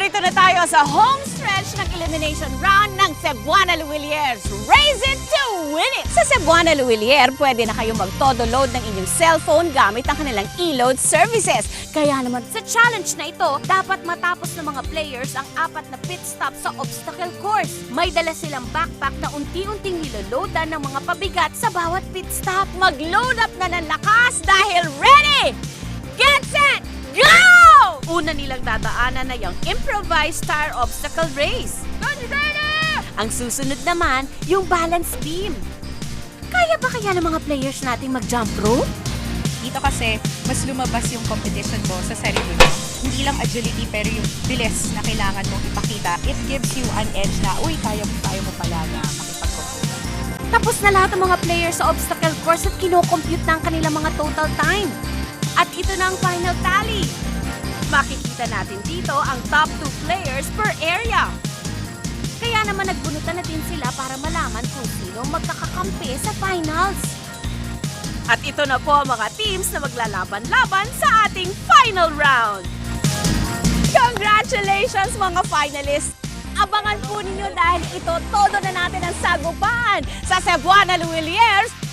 Narito na tayo sa home stretch ng elimination round ng Cebuana Luwiliers. Raise it to win it! Sa Cebuana Luwilier, pwede na kayo mag-todo load ng inyong cellphone gamit ang kanilang e-load services. Kaya naman sa challenge na ito, dapat matapos ng mga players ang apat na pit stop sa obstacle course. May dala silang backpack na unti-unting niloloadan ng mga pabigat sa bawat pit stop. Mag-load up na ng lakas dahil Una nilang dadaanan na yung improvised tire obstacle race. Ang susunod naman, yung balance beam. Kaya ba kaya ng mga players nating mag-jump rope? Dito kasi, mas lumabas yung competition mo sa sarili mo. Hindi lang agility, pero yung bilis na kailangan mong ipakita. It gives you an edge na, uy, kaya mo, kaya mo pala na makipag-compete. Tapos na lahat ng mga players sa obstacle course at kinocompute na ang kanilang mga total time. At ito na ang final tally. Makikita natin dito ang top 2 players per area. Kaya naman nagbunutan na din sila para malaman kung sino magkakakampi sa finals. At ito na po ang mga teams na maglalaban-laban sa ating final round. Congratulations mga finalists! Abangan po ninyo dahil ito todo na natin ang sagupan sa Cebuana Luwiliers.